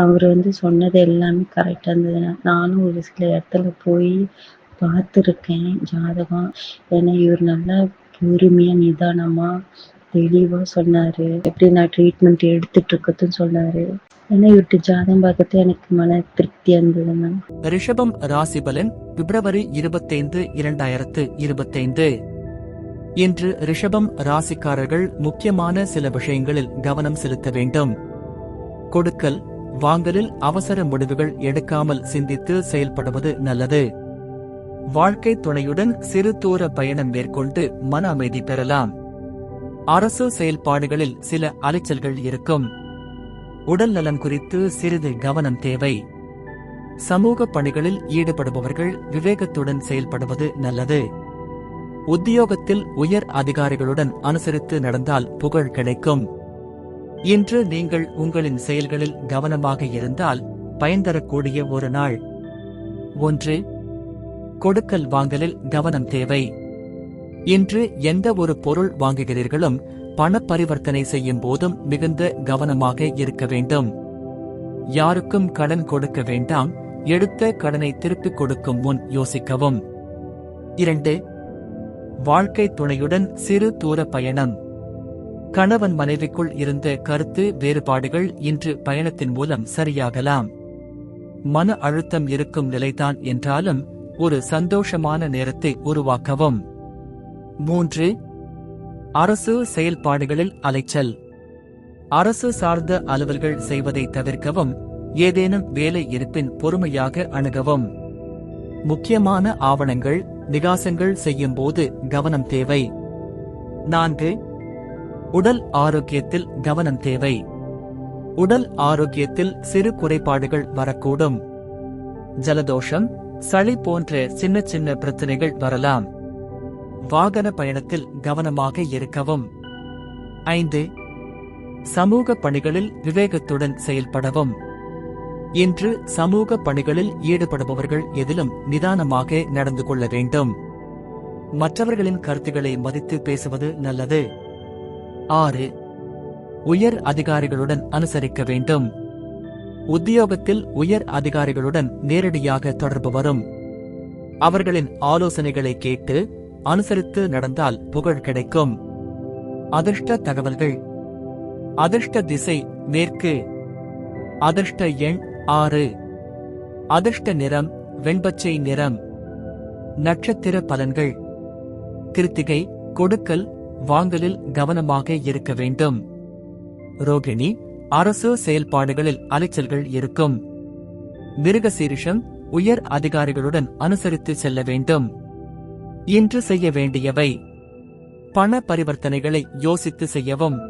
அவர் வந்து சொன்னது எல்லாமே கரெக்டாக இருந்தது. நானும் ஒரு சில இடத்துல போய் பார்த்துருக்கேன் ஜாதகம். ஏன்னா இவர் நல்லா பொறுமையாக நிதானமாக தெளிவாக சொன்னார். எப்படி நான் ட்ரீட்மெண்ட் எடுத்துட்டு இருக்கதுன்னு சொன்னார். ஏன்னா இவர்கிட்ட ஜாதகம் பார்க்கறது எனக்கு மன திருப்தியாக இருந்தது மேம் ரிஷபம் ராசி பலன் பிப்ரவரி இருபத்தைந்து இரண்டாயிரத்து இருபத்தைந்து. இன்று ரிஷபம் ராசிக்காரர்கள் முக்கியமான சில விஷயங்களில் கவனம் செலுத்த வேண்டும். கொடுக்கல் வாங்கலில் அவசர முடிவுகள் எடுக்காமல் சிந்தித்து செயல்படுவது நல்லது. வாழ்க்கை துணையுடன் சிறு தூர பயணம் மேற்கொண்டு மன அமைதி பெறலாம். அரசு செயல்பாடுகளில் சில அலைச்சல்கள் இருக்கும். உடல் நலன் குறித்து சிறிது கவனம் தேவை. சமூக பணிகளில் ஈடுபடுபவர்கள் விவேகத்துடன் செயல்படுவது நல்லது. உத்தியோகத்தில் உயர் அதிகாரிகளுடன் அனுசரித்து நடந்தால் புகழ் கிடைக்கும். இன்று நீங்கள் உங்களின் செயல்களில் கவனமாக இருந்தால் பயன் தரக்கூடிய ஒரு நாள். ஒன்று கொடுக்கல் வாங்கலில் கவனம் தேவை. இன்று எந்த ஒரு பொருள் வாங்குகிறீர்களும் பண பரிவர்த்தனை செய்யும் போதும் மிகுந்த கவனமாக இருக்க வேண்டும். யாருக்கும் கடன் கொடுக்க வேண்டாம் எடுத்த கடனை திருப்பிக் கொடுக்கும் முன் யோசிக்கவும். இரண்டு வாழ்க்கை துணையுடன் சிறு தூர பயணம். கணவன் மனைவிக்குள் இருந்த கருத்து வேறுபாடுகள் இன்று பயணத்தின் மூலம் சரியாகலாம். மன அழுத்தம் இருக்கும் நிலைதான் என்றாலும் ஒரு சந்தோஷமான நேரத்தை உருவாக்கவும். மூன்று அரசு செயல்பாடுகளில் அலைச்சல். அரசு சார்ந்த அலுவல்கள் செய்வதை தவிர்க்கவும் ஏதேனும் வேலை இருப்பின் பொறுமையாக அணுகவும். முக்கியமான ஆவணங்கள் நிகாசங்கள் செய்யும் போது கவனம் தேவை. நான்கு உடல் ஆரோக்கியத்தில் கவனம் தேவை. உடல் ஆரோக்கியத்தில் சிறு குறைபாடுகள் வரக்கூடும். ஜலதோஷம் சளி போன்ற சின்ன சின்ன பிரச்சனைகள் வரலாம். வாகன பயணத்தில் கவனமாக இருக்கவும். ஐந்து சமூக பணிகளில் விவேகத்துடன் செயல்படவும். இன்று சமூக பணிகளில் ஈடுபடுபவர்கள் எதிலும் நிதானமாக நடந்து கொள்ள வேண்டும். மற்றவர்களின் கருத்துக்களை மதித்து பேசுவது நல்லது. ஆறு. உயர் அதிகாரிகளுடன் அனுசரிக்க வேண்டும். உத்தியோகத்தில் உயர் அதிகாரிகளுடன் நேரடியாக தொடர்பு வரும். அவர்களின் ஆலோசனைகளை கேட்டு அனுசரித்து நடந்தால் புகழ் கிடைக்கும். அதிர்ஷ்ட தகவல்கள். அதிர்ஷ்ட திசை மேற்கு. அதிர்ஷ்ட எண் ஆறு. அதிர்ஷ்ட நிறம் வெண்பச்சை நிறம். நட்சத்திர பலன்கள். கிருத்திகை கொடுக்கல் வாங்கலில் கவனமாக இருக்க வேண்டும். ரோகிணி அரசு செயல்பாடுகளில் அலைச்சல்கள் இருக்கும். மிருகசீரிஷம் உயர் அதிகாரிகளுடன் அனுசரித்து செல்ல வேண்டும். இன்று செய்ய வேண்டியவை. பண பரிவர்த்தனைகளை யோசித்து செய்யவும்.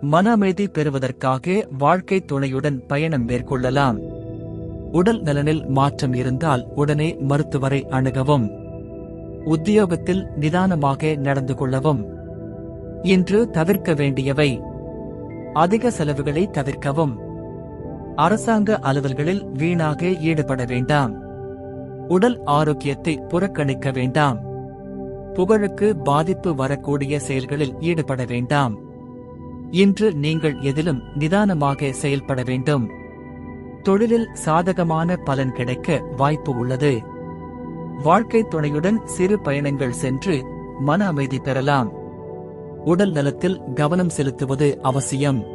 மன அமைதி பெறுவதற்காக வாழ்க்கை துணையுடன் பயணம் மேற்கொள்ளலாம். உடல் நலனில் மாற்றம் இருந்தால் உடனே மருத்துவரை அணுகவும். உத்தியோகத்தில் நிதானமாக நடந்து கொள்ளவும். இன்று தவிர்க்க வேண்டியவை. அதிக செலவுகளை தவிர்க்கவும். அரசாங்க அலுவல்களில் வீணாக ஈடுபட வேண்டாம். உடல் ஆரோக்கியத்தை புறக்கணிக்க வேண்டாம். புகழுக்கு பாதிப்பு வரக்கூடிய செயல்களில் ஈடுபட வேண்டாம். இன்று நீங்கள் எதிலும் நிதானமாக செயல்பட வேண்டும். தொழிலில் சாதகமான பலன் கிடைக்க வாய்ப்பு உள்ளது. வாழ்க்கை துணையுடன் சிறு பயணங்கள் சென்று மன அமைதி பெறலாம். உடல் நலத்தில் கவனம் செலுத்துவது அவசியம்.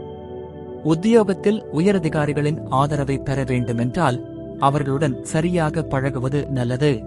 உத்தியோகத்தில் உயரதிகாரிகளின் ஆதரவை பெற வேண்டுமென்றால் அவர்களுடன் சரியாக பழகுவது நல்லது.